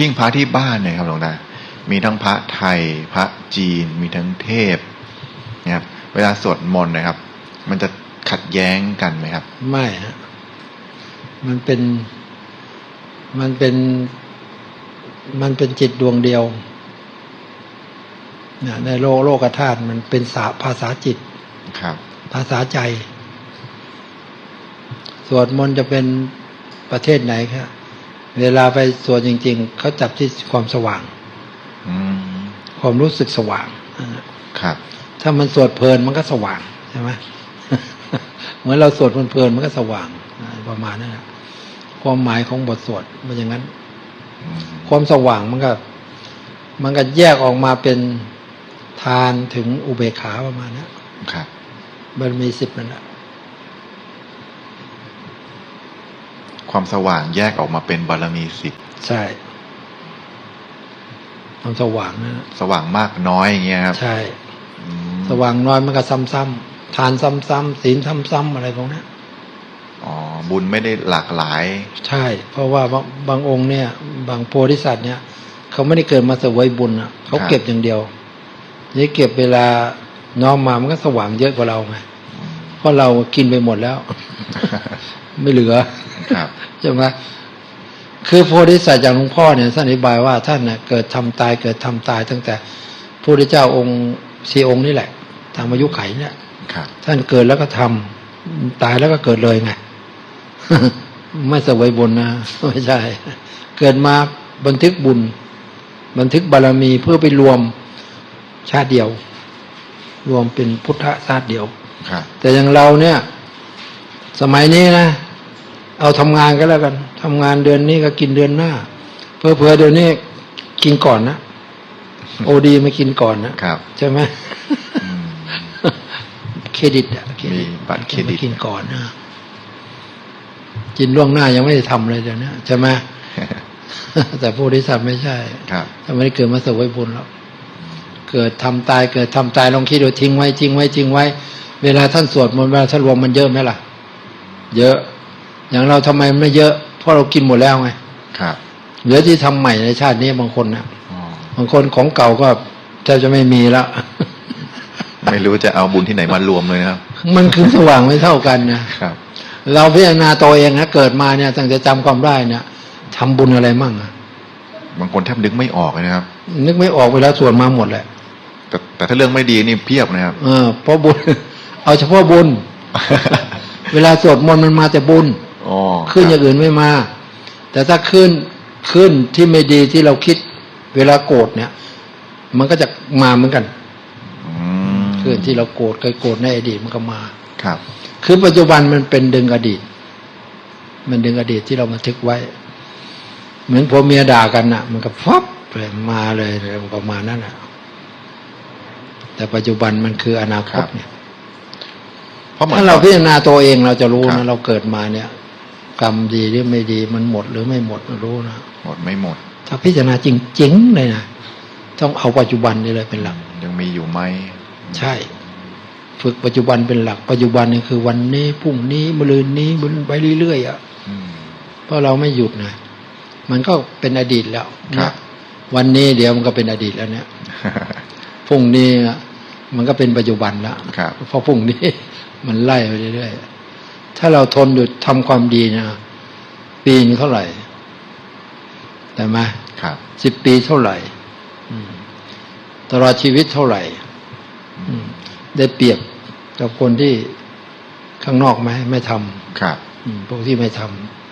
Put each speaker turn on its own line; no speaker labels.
หิ้งพระที่บ้านเนี่ยครับหลวงตา มีทั้งพระไทย พระจีน มีทั้งเทพนะครับ เวลาสวดมนต์นะครับ มันจะขัดแย้งกันไหมครับ
ไม่ฮะมันเป็น มันเป็น มันเป็นจิตดวงเดียวเนี่ยในโลกโลกธาตุมันเป็นสาภาษาจิต
ครับ
ภาษาใจ สวดมนต์จะเป็นประเทศไหนครับ เวลาไปสวดจริง ๆเขาจับที่ความสว่าง
อืม
ความรู้สึกสว่างอ่า
ครับ
ถ้ามันสวดเพลินมันก็สว่างใช่ไหมเหมือนเราสวดเพลินๆมันก็สว่างอ่าประมาณนั้นนะความหมายของบทสวดมันอย่างนั้น
อืม
ความสว่างมันก็ มันก็แยกออกมาเป็นทานถึงอุเบกขาประมาณนี้น
ครับ
มันมีสิบนั่นแหละ
ความสว่างแยกออกมาเป็นบารมีสิบ
ใช่ความสว่างนั่นนะ
สว่างมากน้อยอย่างเงี้ยครับ
ใช่
อืม
สว่างน้อยมันก็ซ้ำๆทานซ้ำๆศีลซ้ำๆอะไรพวกนี้น
อ๋อบุญไม่ได้หลากหลาย
ใช่ เพราะว่าบางบางองค์เนี่ย บางโพธิสัตว์เนี่ยเขาไม่ได้เกิดมาเสวยบุญอะเขา
ครับ
เก็บอย่างเดียวนี่เก็บเวลาน้อมมามันก็สว่างเยอะกว่าเราไงเพราะเรากินไปหมดแล้ว ไม่เหลือ
ครับ
ใช่ไหมคือโพธิสัตว์อย่างหลวงพ่อเนี่ยท่านอธิบายว่าท่านเน่ยเกิดทำตายเกิดทำตายตั้งแต่พระพุทธเจ้าองค์สี่องค์นี่แหละตามอายุไขเนี่ย
ครับ
ท่านเกิดแล้วก็ทำตายแล้วก็เกิดเลยไงไม่เสวยบุญนะไม่ใช่ เกิดมาบันทึกบุญ บันทึกบารมีเพื่อไปรวมชาติเดียว รวมเป็นพุทธชาติเดียว
ครับ
แต่อย่างเราเนี่ย สมัยนี้นะ เอาทำงานก็แล้วกันทำงานเดือนนี้ก็กินเดือนหน้า เพอเพอๆเดือนนี้กินก่อนนะโอดีไม่กินก่อนนะครับใช่ไหม
อืม
เครดิตอะเครดิต
มีบัตรเครดิต
ไม่กินก่อนนะกินล่วงหน้ายังไม่ได้ทำเลยเดี๋ยวนี้ใช่ไหมแต่ผู้ที่สัตว์ไม่ใช่
ครับ
ถ้าไม่ได้เกิดมาเสวยบุญหรอกเกิดทำตายเกิดทำตายลองคิดดูทิ้งไว้ทิ้งไว้ทิ้งไว้ เวลาท่านสวดมนต์เวลาท่านรวมมันเยอะไหมล่ะ เยอะ อย่างเราทำไมไม่เยอะ เพราะเรากินหมดแล้วไง
ครับ
เหลือที่ทำใหม่ในชาตินี้บางคนนะ
อ๋อ
บางคนของเก่าก็แทบจะไม่มีแล้ว
ไม่รู้จะเอาบุญที่ไหนมารวมเลยนะครับ
มันคือสว่างไม่เท่ากันนะ
ครับ
เราพิจารณาตัวเองนะเกิดมาเนี่ยตั้งแต่จำความได้เนี่ยทำบุญอะไรมั่งอะ
บางคนแทบนึกไม่ออกเลยนะครับ
นึกไม่ออกเวลาสวดมาหมดแหละ
แต่แต่ถ้าเรื่องไม่ดีนี่เพียบนะครับ
เออเพราะบุญ เอาเฉพาะบุญ เวลาสวดมนต์มันมาแต่บุญ
อ๋อ
ขึ้นอย่างอื่นไม่มา แต่ถ้าขึ้นขึ้นที่ไม่ดีที่เราคิด เวลาโกรธเนี่ย มันก็จะมาเหมือนกัน
อืม
ขึ้นที่เราโกรธเคยโกรธในอดีตมันก็มา
ครับ
คือปัจจุบันมันเป็นดึงอดีต มันดึงอดีตที่เรามาทึกไว้ เหมือนผัวเมียด่ากันน่ะ มันก็ฟับเลยมาเลยอะไรประมาณนั้นน่ะแต่ปัจจุบันมันคืออนาคตเนี่ย
เพ ราะเหมือน
ถ้าเราพิจารณาตัวเองเราจะรู้
ครั
นะ
บ
เราเกิดมาเนี่ย กรรมดีหรือไม่ดีมันหมดหรือไม่หมดเรารู้นะ
หมดไม่หมด
ถ้าพิจารณาจริงๆเลยนะต้องเอาปัจจุบันนี่เลยเป็นหลัก
ยังมีอยู่ไหม
ใช่ ฝึกปัจจุบันเป็นหลักปัจจุบันนี่คือวันนี้พรุ่งนี้มะรืนนี้มันไปเรื่อยๆอะ
อืม
เพราะเราไม่หยุดนะมันก็เป็นอดีตแล้ว
ครับ
วันนี้เดี๋ยวมันก็เป็นอดีตแล้วเนี่ยพรุ่งนี้อะ มันก็เป็นปัจจุบันแล้ว
ครับ
เพราะพรุ่งนี้มันไล่ไปเรื่อยๆถ้าเราทนหยุดทำความดีนะปีนึงเท่าไหร่แต่ไหม
ครับ
สิบปีเท่าไหร่อืมตลอดชีวิตเท่าไหร่อืมได้เปรียบกับคนที่ข้างนอกไหมไม่ทำ
ครับ
อืมพวกที่ไม่ทำ